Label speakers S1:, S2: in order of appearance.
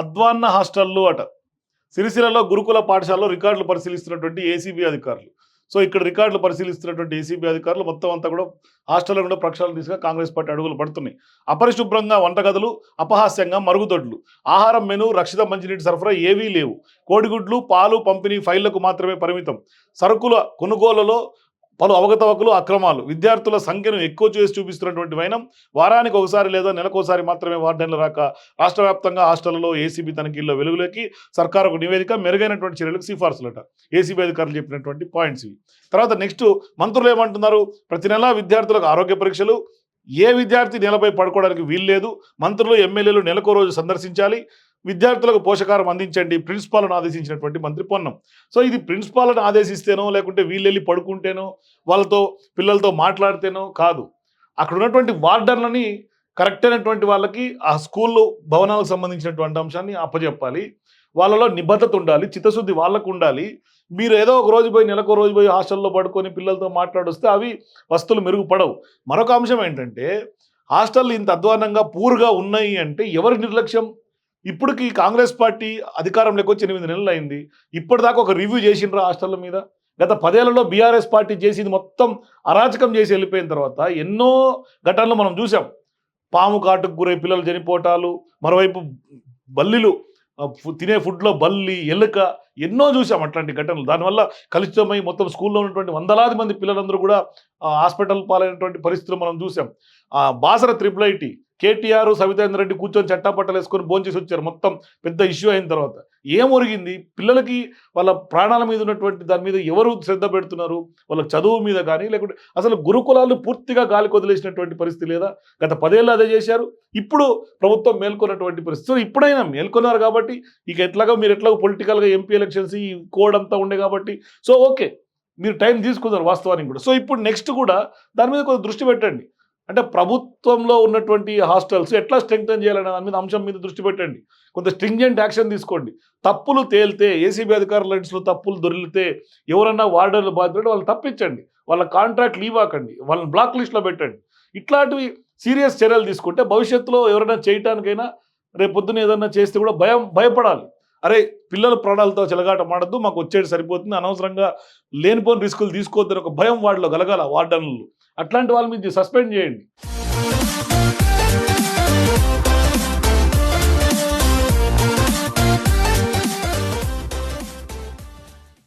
S1: అద్వాన్న హాస్టళ్ళు అట. సిరిసిల్లలో గురుకుల పాఠశాలలో రికార్డులు పరిశీలిస్తున్నటువంటి ఏసీబీ అధికారులు. సో ఇక్కడ రికార్డులు పరిశీలిస్తున్నటువంటి ఏసీబీ అధికారులు మొత్తం అంతా కూడా హాస్టల్లో కూడా ప్రక్షాళన తీసుకుని కాంగ్రెస్ పార్టీ అడుగులు పడుతున్నాయి. అపరిశుభ్రంగా వంటగదులు అపహాస్యంగా మరుగుదొడ్లు ఆహారం మెను రక్షిత మంచినీటి సరఫరా ఏవీ లేవు. కోడిగుడ్లు పాలు పంపిణీ ఫైళ్ళకు మాత్రమే పరిమితం. సరుకుల కొనుగోలులో పలు అవకతవకలు అక్రమాలు. విద్యార్థుల సంఖ్యను ఎక్కువ చేసి చూపిస్తున్నటువంటి వైనం వారానికి ఒకసారి లేదా నెలకోసారి మాత్రమే వార్డెన్లు రాక రాష్ట్ర వ్యాప్తంగా హాస్టళ్ళలో ఏసీబీ తనిఖీల్లో వెలుగులోకి సర్కార్ ఒక నివేదిక మెరుగైనటువంటి చర్యలకు సిఫార్సులట. ఏసీబీ అధికారులు చెప్పినటువంటి పాయింట్స్ ఇవి. తర్వాత నెక్స్ట్ మంత్రులు ఏమంటున్నారు? ప్రతి నెలా విద్యార్థులకు ఆరోగ్య పరీక్షలు. ఏ విద్యార్థి నెలపై పడుకోవడానికి వీల్లేదు? మంత్రులు ఎమ్మెల్యేలు నెలకో రోజు సందర్శించాలి. విద్యార్థులకు పోషకారం అందించండి. ప్రిన్సిపాల్ను ఆదేశించినటువంటి మంత్రి పొన్నం. సో ఇది ప్రిన్సిపాల్ను ఆదేశిస్తేనో లేకుంటే వీళ్ళు వెళ్ళి పడుకుంటేనో వాళ్ళతో పిల్లలతో మాట్లాడితేనో కాదు. అక్కడ ఉన్నటువంటి వార్డర్లని కరెక్ట్ అయినటువంటి వాళ్ళకి ఆ స్కూల్లో భవనాలకు సంబంధించినటువంటి అంశాన్ని అప్పచెప్పాలి వాళ్ళలో నిబద్ధత ఉండాలి చిత్తశుద్ధి వాళ్ళకు ఉండాలి. మీరు ఏదో ఒక రోజు పోయి నెలకు రోజు పోయి హాస్టల్లో పడుకొని పిల్లలతో మాట్లాడొస్తే అవి వస్తువులు మెరుగుపడవు. మరొక అంశం ఏంటంటే హాస్టల్ ఇంత అధ్వానంగా పూర్గా ఉన్నాయి అంటే ఎవరి నిర్లక్ష్యం? ఇప్పటికి కాంగ్రెస్ పార్టీ అధికారంలోకి వచ్చి ఎనిమిది నెలలు అయింది. ఇప్పటిదాకా ఒక రివ్యూ చేసిండ్రు హాస్టళ్ళ మీద? గత పదేళ్ళలో బీఆర్ఎస్ పార్టీ చేసింది మొత్తం అరాచకం చేసి వెళ్ళిపోయిన తర్వాత ఎన్నో ఘటనలు మనం చూసాం. పాము కాటుకు గురై పిల్లలు చనిపోవటాలు మరోవైపు బల్లిలు తినే ఫుడ్లో బల్లి ఎలుక ఎన్నో చూసాం అట్లాంటి ఘటనలు. దానివల్ల కలుషితమై మొత్తం స్కూల్లో ఉన్నటువంటి వందలాది మంది పిల్లలందరూ కూడా హాస్పిటల్ పాలైనటువంటి పరిస్థితులు మనం చూసాం. ఆ, బాసర త్రిపుల్ ఐటీ కేటీఆర్ సవితేంద్ర రెడ్డి కూర్చొని చట్టాపట్టలు వేసుకొని భోంచేసి వచ్చారు. మొత్తం పెద్ద ఇష్యూ అయిన తర్వాత ఏం ఒరిగింది? పిల్లలకి వాళ్ళ ప్రాణాల మీద ఉన్నటువంటి దాని మీద ఎవరు శ్రద్ధ పెడుతున్నారు? వాళ్ళ చదువు మీద కానీ లేకుంటే అసలు గురుకులాలు పూర్తిగా గాలికి వదిలేసినటువంటి పరిస్థితి లేదా? గత పదేళ్ళు అదే చేశారు. ఇప్పుడు ప్రభుత్వం మేల్కొన్నటువంటి పరిస్థితి. ఇప్పుడైనా మేల్కొన్నారు కాబట్టి ఇక ఎట్లాగో మీరు ఎట్లాగో పొలిటికల్గా ఎంపీ ఎలక్షన్స్ ఈ కోడ్ అంతా ఉండే కాబట్టి. So okay. మీరు టైం తీసుకున్నారు వాస్తవానికి కూడా. సో ఇప్పుడు నెక్స్ట్ కూడా దాని మీద కొంచెం దృష్టి పెట్టండి. అంటే ప్రభుత్వంలో ఉన్నటువంటి హాస్టల్స్ ఎట్లా స్ట్రెంగ్తన్ చేయాలనే దాని మీద అంశం మీద దృష్టి పెట్టండి. కొంత స్ట్రింజెంట్ యాక్షన్ తీసుకోండి. తప్పులు తేలితే ఏసీబీ అధికారుల లైన్స్లో తప్పులు దొరికితే ఎవరన్నా వార్డర్లు బాధ్యత వాళ్ళు తప్పించండి. వాళ్ళ కాంట్రాక్ట్ లీవ్ ఆకండి. వాళ్ళని బ్లాక్ లిస్ట్లో పెట్టండి. ఇట్లాంటివి సీరియస్ చర్యలు తీసుకుంటే భవిష్యత్తులో ఎవరైనా చేయటానికైనా రేపు ఏదైనా చేస్తే కూడా భయం భయపడాలి. అరే పిల్లల ప్రాణాలతో చెలగాట మాడద్దు మాకు వచ్చేది సరిపోతుంది అనవసరంగా లేనిపోని రిస్కులు తీసుకోవద్దని ఒక భయం వాళ్ళలో కలగాల వార్డన్లు. అట్లాంటి వాళ్ళ మీద సస్పెండ్ చేయండి.